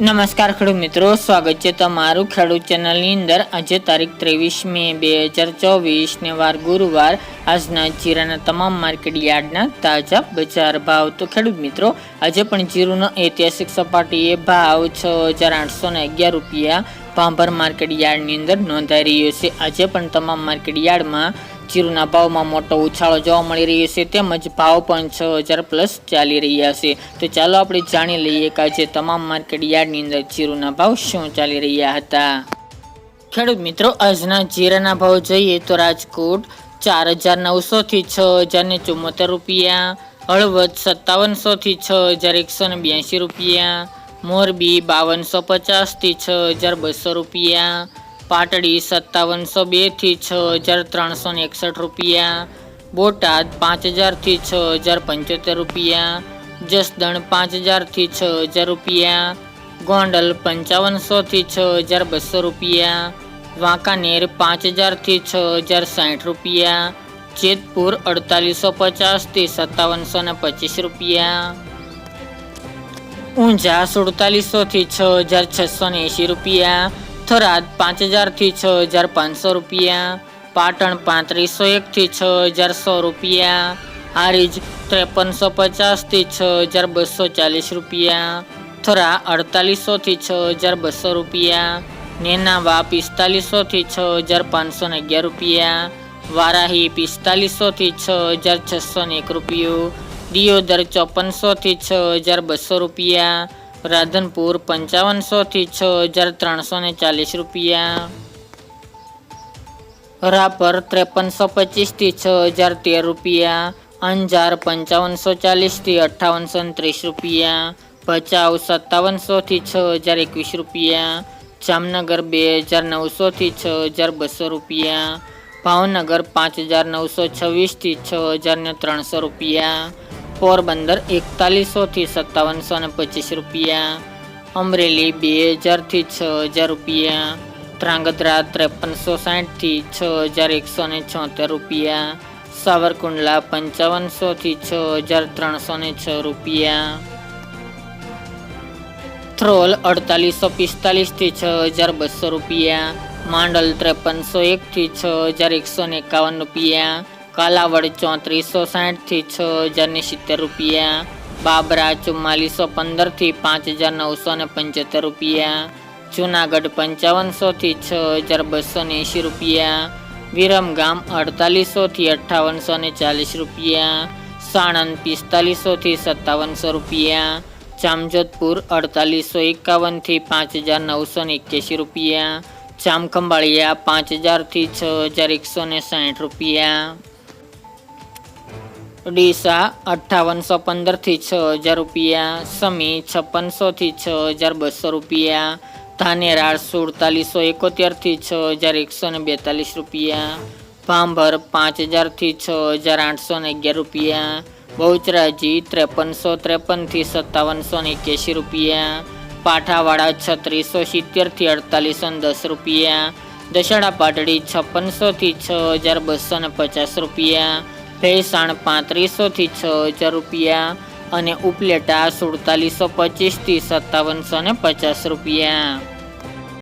નમસ્કાર ખેડૂત મિત્રો, સ્વાગત છે તમારું ખેડૂત ચેનલની અંદર. આજે તારીખ ત્રેવીસ મે બે હજાર ચોવીસ ને વાર ગુરુવાર. આજના જીરાના તમામ માર્કેટ યાર્ડના તાજા બજાર ભાવ. તો ખેડૂત મિત્રો, આજે પણ જીરુનો ઐતિહાસિક સપાટીએ ભાવ છ હજાર આઠસો ને અગિયાર રૂપિયા ભાંભર માર્કેટ યાર્ડની અંદર નોંધાઈ રહ્યો છે. આજે પણ તમામ માર્કેટ યાર્ડમાં જીરુના ભાવમાં મોટો ઉછાળો જોવા મળી રહ્યો છે, તેમજ ભાવ પણ છ હજાર પ્લસ ચાલી રહ્યા છે. તો ચાલો આપણે જાણી લઈએ કે આજે તમામ માર્કેટ યાર્ડની અંદર જીરુના ભાવ શું ચાલી રહ્યા હતા. ખેડૂત મિત્રો, આજના જીરાના ભાવ જોઈએ તો રાજકોટ ચાર હજાર નવસોથી છ હજારને ચુમ્મોતેર રૂપિયા, હળવદ સત્તાવનસોથી છ હજાર એકસો ને બ્યાસી રૂપિયા, મોરબી બાવનસો પચાસથી છ હજાર બસો રૂપિયા પાટડી સત્તાવનસો બેથી છ હજાર ત્રણસો ને એકસઠ રૂપિયા. બોટાદ પાંચ હજારથી છ હજાર પંચોતેર રૂપિયા. જસદણ પાંચ હજારથી છ હજાર રૂપિયા. ગોંડલ પંચાવનસોથી છ હજાર બસો રૂપિયા. વાંકાનેર પાંચ હજારથી છ હજાર સાઠ રૂપિયા. જેતપુર અડતાલીસો પચાસથી સત્તાવનસો ને પચીસ રૂપિયા. ઊંઝા સુડતાલીસોથી છ હજાર છસો ને એંશી રૂપિયા. થરાદ પાંચ હજારથી છ હજાર પાંચસો રૂપિયા. પાટણ પાંત્રીસો એકથી છ હજાર સો રૂપિયા. હારીજ ત્રેપનસો પચાસથી છ હજાર બસો ચાલીસ રૂપિયા. થરા અડતાલીસોથી છ હજાર બસો રૂપિયા. નેનાવા પિસ્તાલીસોથી છ હજાર પાંચસો અગિયાર રૂપિયા. વારાહી પિસ્તાલીસોથી છ હજાર છસો ને એક રૂપિયો. દિયોદર ચોપનસોથી છ હજાર બસો રૂપિયા. રાધનપુર પંચાવનસોથી છ હજાર ત્રણસો ને ચાલીસ રૂપિયા. રાપર ત્રેપનસો પચીસથી છ હજાર તેર રૂપિયા. અંજાર પંચાવનસો ચાલીસથી અઠ્ઠાવનસો ત્રીસ રૂપિયા. ભચાઉ સત્તાવનસોથી છ હજાર એકવીસ રૂપિયા. જામનગર બે હજાર નવસોથી છ હજાર બસો રૂપિયા. ભાવનગર પાંચ હજાર નવસો છવ્વીસથી છ હજાર ને ત્રણસો રૂપિયા. પોરબંદર એકતાલીસોથી સત્તાવનસો ને પચીસ રૂપિયા. અમરેલી બે હજારથી છ હજાર રૂપિયા. ધ્રાંગધ્રા ત્રેપનસો સાઠથી છ હજાર એકસો ને છોતેર રૂપિયા. સાવરકુંડલા પંચાવનસોથી છ હજાર ત્રણસો ને છ રૂપિયા. થ્રોલ અડતાલીસો પિસ્તાલીસથી છ હજાર બસો રૂપિયા. માંડલ ત્રેપનસો એકથી છ હજાર એકસો ને એકાવન રૂપિયા. કાલાવડ ચોત્રીસો સાઠથી છ હજારને સિત્તેર રૂપિયા. બાબરા ચુમ્માલીસો પંદરથી પાંચ હજાર નવસો ને પંચોતેર રૂપિયા. જુનાગઢ પંચાવનસોથી છ હજાર બસો એંશી રૂપિયા. વિરમગામ અડતાલીસોથી અઠ્ઠાવનસો ને ચાલીસ રૂપિયા. સાણંદ પિસ્તાલીસોથી સત્તાવનસો રૂપિયા. જામજોધપુર અડતાલીસો એકાવનથી પાંચ હજાર નવસો ને એક્યાસી રૂપિયા. જામખંભાળિયા પાંચ હજારથી છ હજાર એકસો ને સાઠ રૂપિયા. ડીસા અઠ્ઠાવનસો પંદરથી છ હજાર રૂપિયા, સમી છપ્પનસોથી છ હજાર બસો રૂપિયા ધાનેરાળ સુડતાલીસો એકોતેરથી છ હજાર એકસો ને બેતાલીસ રૂપિયા, ભાંભર પાંચ હજારથી છ હજાર આઠસો ને અગિયાર રૂપિયા, બહુચરાજી ત્રેપનસો ત્રેપનથી સત્તાવનસો ને એક્યાસી રૂપિયા, પાઠાવાડા છત્રીસો સિત્તેરથી અડતાલીસો ને દસ રૂપિયા દશેડા પાટડી છપ્પનસોથી છ હજાર બસો ને પચાસ રૂપિયા ભેસાણ પાંત્રીસોથી છ હજાર રૂપિયા અને ઉપલેટા સુડતાલીસો પચીસથી સત્તાવનસો ને પચાસ રૂપિયા.